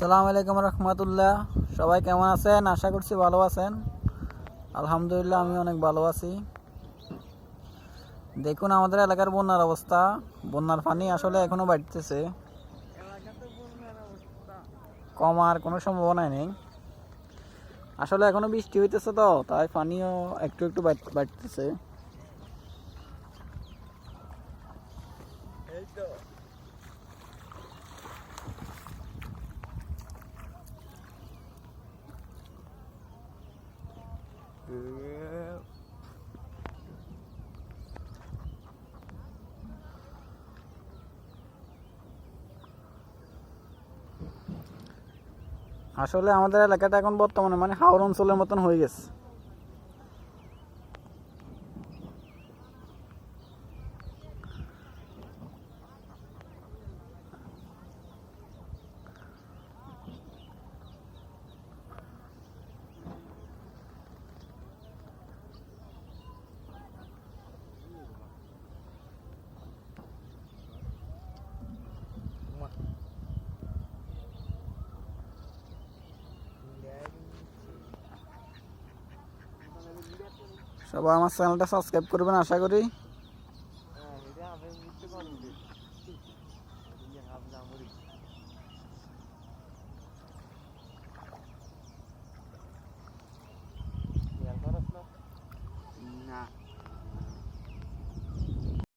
আসসালামু আলাইকুম রহমতুল্লাহ। সবাই কেমন আছেন? আশা করছি ভালো আছেন। আলহামদুলিল্লাহ, আমি অনেক ভালো আছি। দেখুন আমাদের এলাকার বন্যার অবস্থা। বন্যার পানি আসলে এখনও বাড়তেছে। কমার কোনো সম্ভাবনা নেই। আসলে এখনও বৃষ্টি হইতেছে তো, তাই পানিও একটু একটু বাড়- বাড়তেছে। আসলে আমাদের এলাকাটা এখন বর্তমানে মানে হাওড় অঞ্চলের মতন হয়ে গেছে। সবাই আমার চ্যানেলটা সাবস্ক্রাইব করবেন আশা করি। না।